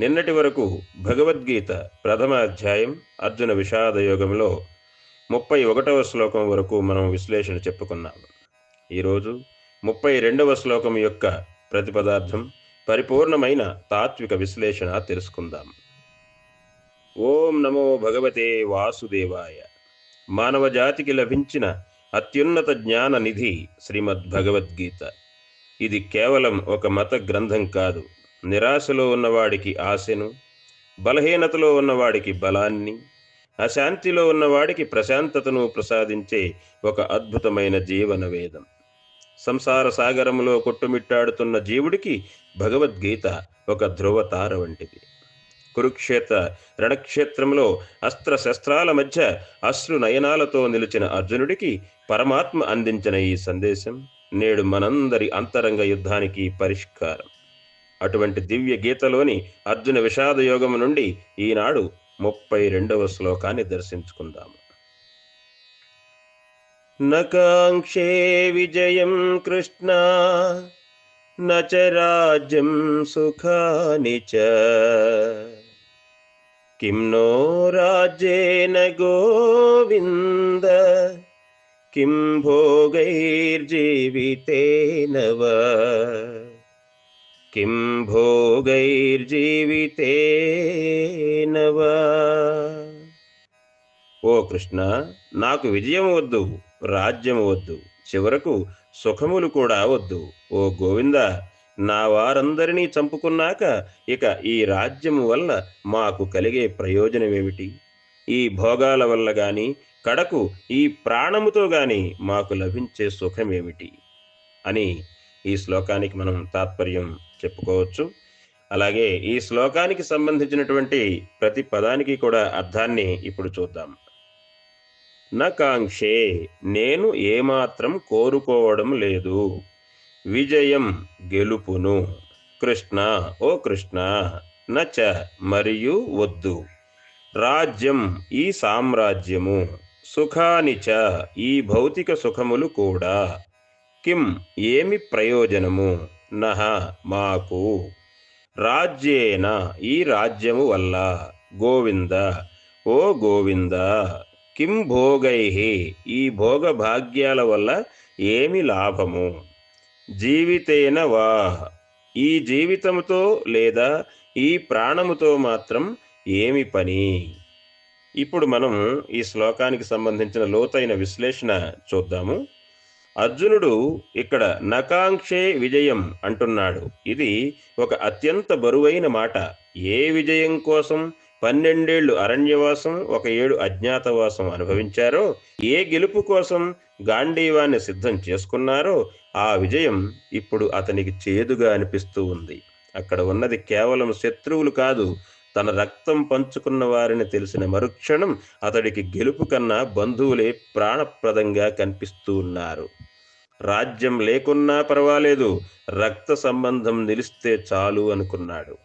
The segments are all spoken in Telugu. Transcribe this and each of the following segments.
నిన్నటి వరకు భగవద్గీత ప్రథమ అధ్యాయం అర్జున విషాద యోగంలో ముప్పై ఒకటవ శ్లోకం వరకు మనం విశ్లేషణ చెప్పుకున్నాము ఈరోజు ముప్పై రెండవ శ్లోకం యొక్క ప్రతిపదార్థం పరిపూర్ణమైన తాత్విక విశ్లేషణ తెలుసుకుందాం. ఓం నమో భగవతే వాసుదేవాయ. మానవ జాతికి లభించిన అత్యున్నత జ్ఞాన నిధి శ్రీమద్ భగవద్గీత ఇది కేవలం ఒక మత గ్రంథం కాదు. నిరాశలో ఉన్నవాడికి ఆశను బలహీనతలో ఉన్నవాడికి బలాన్ని అశాంతిలో ఉన్నవాడికి ప్రశాంతతను ప్రసాదించే ఒక అద్భుతమైన జీవన వేదం సంసార సాగరములో కొట్టుమిట్టాడుతున్న జీవుడికి భగవద్గీత ఒక ధ్రువతార వంటిది. కురుక్షేత్ర రణక్షేత్రంలో అస్త్ర శస్త్రాల మధ్య అశ్రు నయనాలతో నిలిచిన అర్జునుడికి పరమాత్మ అందించిన ఈ సందేశం నేడు మనందరి అంతరంగ యుద్ధానికి పరిష్కారం. అటువంటి దివ్య గీతలోని అర్జున విషాద యోగము నుండి ఈనాడు ముప్పై రెండవ శ్లోకాన్ని దర్శించుకుందాము నకాంక్షే విజయం కృష్ణ నచ రాజ్యం సుఖాని చ. కిం నో రాజ్యేన గోవింద కిం భోగైర్జీవితేన వా. కిం భోగైర్జీవితేన ఓ కృష్ణ నాకు విజయం వద్దు రాజ్యం వద్దు చివరకు సుఖములు కూడా వద్దు. ఓ గోవింద నా వారందరినీ చంపుకున్నాక ఇక ఈ రాజ్యము వల్ల మాకు కలిగే ప్రయోజనమేమిటి? ఈ భోగాల వల్ల గాని కడకు ఈ ప్రాణముతో గాని మాకు లభించే సుఖమేమిటి? అని ఈ శ్లోకానికి మనం తాత్పర్యం చెప్పుకోవచ్చు. అలాగే ఈ శ్లోకానికి సంబంధించినటువంటి ప్రతి పదానికి కూడా అర్థాన్ని ఇప్పుడు చూద్దాం. నకాంక్షే నేను ఏమాత్రం కోరుకోవడం లేదు. విజయం గెలుపును. కృష్ణ ఓ కృష్ణ నచ మరియు వద్దు. రాజ్యం ఈ సామ్రాజ్యము సుఖానిచ ఈ భౌతిక సుఖములు కూడా. కిం ఏమి ప్రయోజనము? నహ మాకు. రాజ్యేన ఈ రాజ్యము వల్ల. గోవింద ఓ గోవింద కిం భోగై? ఈ భోగ భాగ్యాల వల్ల ఏమి లాభము? జీవితేన వా. ఈ జీవితముతో లేదా ఈ ప్రాణముతో మాత్రం ఏమి పని? ఇప్పుడు మనం ఈ శ్లోకానికి సంబంధించిన లోతైన విశ్లేషణ చూద్దాము. అర్జునుడు ఇక్కడ నకాంక్షే విజయం అంటున్నాడు. ఇది ఒక అత్యంత బరువైన మాట. ఏ విజయం కోసం పన్నెండేళ్ళు అరణ్యవాసం ఒక ఏడు అజ్ఞాతవాసం అనుభవించారో ఏ గెలుపు కోసం గాంధీవాన్ని సిద్ధం చేసుకున్నారో ఆ విజయం ఇప్పుడు అతనికి చేదుగా అనిపిస్తూ ఉంది. అక్కడ ఉన్నది కేవలం శత్రువులు కాదు తన రక్తం పంచుకున్న వారిని తెలిసిన మరుక్షణం అతడికి గెలుపు కన్నా బంధువులే ప్రాణప్రదంగా కనిపిస్తూ ఉన్నారు. రాజ్యం లేకున్నా పర్వాలేదు రక్త సంబంధం నిలిస్తే చాలు అనుకున్నాడు.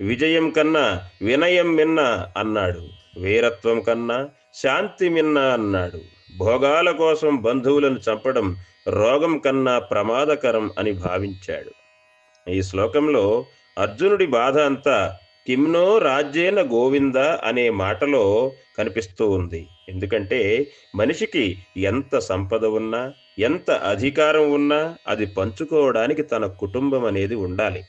విజయం కన్నా వినయం మిన్న అన్నాడు. వీరత్వం కన్నా శాంతి మిన్న అన్నాడు. భోగాల కోసం బంధువులను చంపడం రోగం కన్నా ప్రమాదకరం అని భావించాడు. ఈ శ్లోకంలో అర్జునుడి బాధ అంతా కిమ్నో రాజ్యేన గోవింద అనే మాటలో కనిపిస్తూ ఉంది. ఎందుకంటే మనిషికి ఎంత సంపద ఉన్నా ఎంత అధికారం ఉన్నా అది పంచుకోవడానికి తన కుటుంబం అనేది ఉండాలి.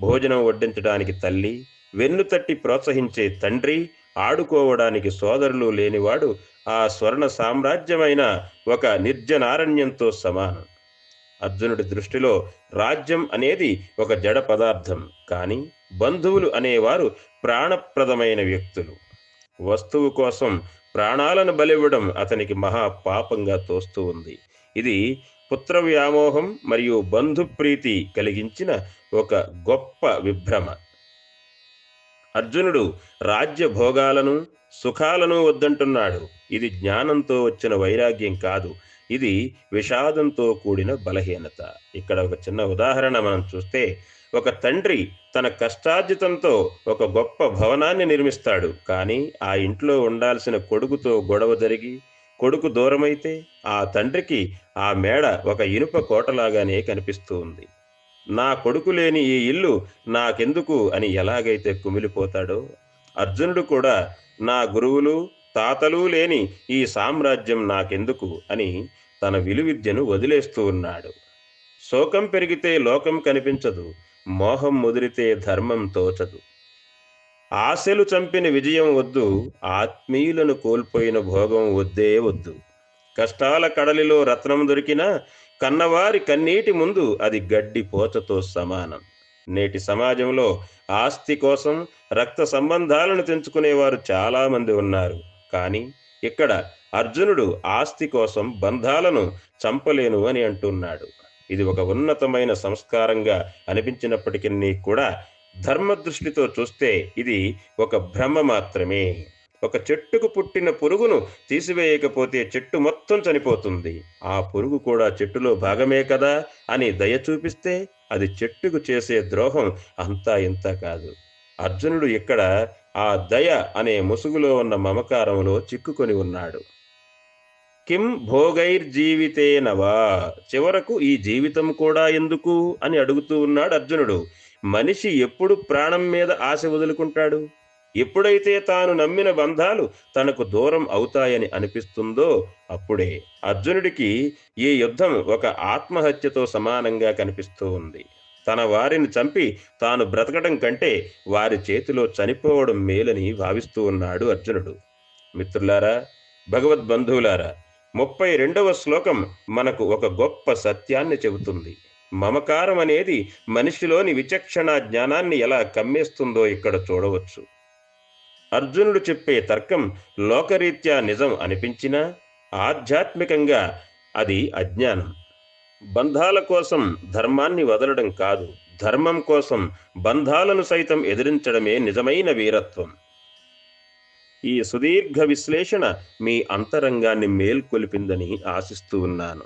భోజనం వడ్డించడానికి తల్లి వెన్ను తట్టి ప్రోత్సహించే తండ్రి ఆడుకోవడానికి సోదరులు లేనివాడు ఆ స్వర్ణ సామ్రాజ్యమైన ఒక నిర్జనారణ్యంతో సమానం. అర్జునుడి దృష్టిలో రాజ్యం అనేది ఒక జడ పదార్థం. కానీ బంధువులు అనేవారు ప్రాణప్రదమైన వ్యక్తులు. వస్తువు కోసం ప్రాణాలను బలివ్వడం అతనికి మహా పాపంగా తోస్తూ ఉంది. ఇది పుత్ర వ్యామోహం మరియు బంధుప్రీతి కలిగించిన ఒక గొప్ప విభ్రమ. అర్జునుడు రాజ్య భోగాలను సుఖాలను వద్దంటున్నాడు. ఇది జ్ఞానంతో వచ్చిన వైరాగ్యం కాదు. ఇది విషాదంతో కూడిన బలహీనత. ఇక్కడ ఒక చిన్న ఉదాహరణ మనం చూస్తే ఒక తండ్రి తన కష్టార్జితంతో ఒక గొప్ప భవనాన్ని నిర్మిస్తాడు. కానీ ఆ ఇంట్లో ఉండాల్సిన కొడుకుతో గొడవ జరిగి కొడుకు దూరమైతే ఆ తండ్రికి ఆ మేడ ఒక ఇనుప కోటలాగానే కనిపిస్తూ ఉంది నా కొడుకు లేని ఈ ఇల్లు నాకెందుకు అని ఎలాగైతే కుమిలిపోతాడో అర్జునుడు కూడా నా గురువులు తాతలు లేని ఈ సామ్రాజ్యం నాకెందుకు అని తన విలువిద్యను వదిలేస్తూ ఉన్నాడు. శోకం పెరిగితే లోకం కనిపించదు మోహం ముదిరితే ధర్మం తోచదు. ఆశలు చంపిన విజయం వద్దు ఆత్మీయులను కోల్పోయిన భోగం వద్దే వద్దు. కష్టాల కడలిలో రత్నం దొరికినా కన్నవారి కన్నీటి ముందు అది గడ్డి పోచతో సమానం. నేటి సమాజంలో ఆస్తి కోసం రక్త సంబంధాలను తెంచుకునేవారు చాలామంది ఉన్నారు. కానీ ఇక్కడ అర్జునుడు ఆస్తి కోసం బంధాలను చంపలేను అని అంటున్నాడు. ఇది ఒక ఉన్నతమైన సంస్కారంగా అనిపించినప్పటికీ కూడా ధర్మ దృష్టితో చూస్తే ఇది ఒక భ్రమ మాత్రమే. ఒక చెట్టుకు పుట్టిన పురుగును తీసివేయకపోతే చెట్టు మొత్తం చనిపోతుంది. ఆ పురుగు కూడా చెట్టులో భాగమే కదా అని దయ చూపిస్తే అది చెట్టుకు చేసే ద్రోహం అంతా ఇంత కాదు. అర్జునుడు ఇక్కడ ఆ దయ అనే ముసుగులో ఉన్న మమకారంలో చిక్కుకొని ఉన్నాడు. కిం భోగైర్జీవితేనవా చివరకు ఈ జీవితం కూడా ఎందుకు? అని అడుగుతూ ఉన్నాడు అర్జునుడు. మనిషి ఎప్పుడు ప్రాణం మీద ఆశ వదులుకుంటాడు? ఎప్పుడైతే తాను నమ్మిన బంధాలు తనకు దూరం అవుతాయని అనిపిస్తుందో అప్పుడే అర్జునుడికి ఈ యుద్ధం ఒక ఆత్మహత్యతో సమానంగా కనిపిస్తూ ఉంది. తన వారిని చంపి తాను బ్రతకడం కంటే వారి చేతిలో చనిపోవడం మేలని భావిస్తూ ఉన్నాడు అర్జునుడు. మిత్రులారా భగవద్బంధువులారా ముప్పై రెండవ శ్లోకం మనకు ఒక గొప్ప సత్యాన్ని చెబుతుంది. మమకారం అనేది మనిషిలోని విచక్షణ జ్ఞానాన్ని ఎలా కమ్మేస్తుందో ఇక్కడ చూడవచ్చు. అర్జునుడు చెప్పే తర్కం లోకరీత్యా నిజం అనిపించినా ఆధ్యాత్మికంగా అది అజ్ఞానం. బంధాల కోసం ధర్మాన్ని వదలడం కాదు. ధర్మం కోసం బంధాలను సైతం ఎదిరించడమే నిజమైన వీరత్వం. ఈ సుదీర్ఘ విశ్లేషణ మీ అంతరంగాన్ని మేల్కొలిపిందని ఆశిస్తూ ఉన్నాను.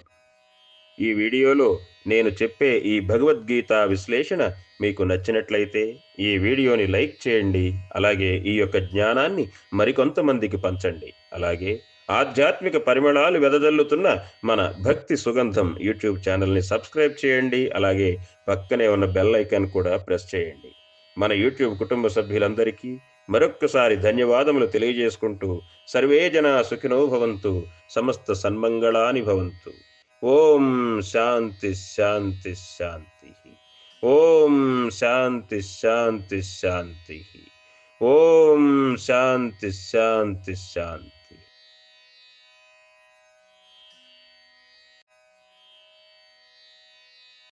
ఈ వీడియోలో నేను చెప్పే ఈ భగవద్గీత విశ్లేషణ మీకు నచ్చినట్లయితే ఈ వీడియోని లైక్ చేయండి. అలాగే ఈ యొక్క జ్ఞానాన్ని మరికొంతమందికి పంచండి. అలాగే ఆధ్యాత్మిక పరిమళాలు వెదజల్లుతున్న మన భక్తి సుగంధం యూట్యూబ్ ఛానల్ని సబ్స్క్రైబ్ చేయండి. అలాగే పక్కనే ఉన్న బెల్ ఐకాన్ కూడా ప్రెస్ చేయండి. మన యూట్యూబ్ కుటుంబ సభ్యులందరికీ మరొక్కసారి ధన్యవాదములు తెలియజేసుకుంటూ సర్వే జన సుఖినో భవంతు సమస్త సన్మంగళాని భవంతు. ఓం శాంతి శాంతి శాంతి. ఓం శాంతి శాంతి శాంతి. ఓం శాంతి శాంతి శాంతి.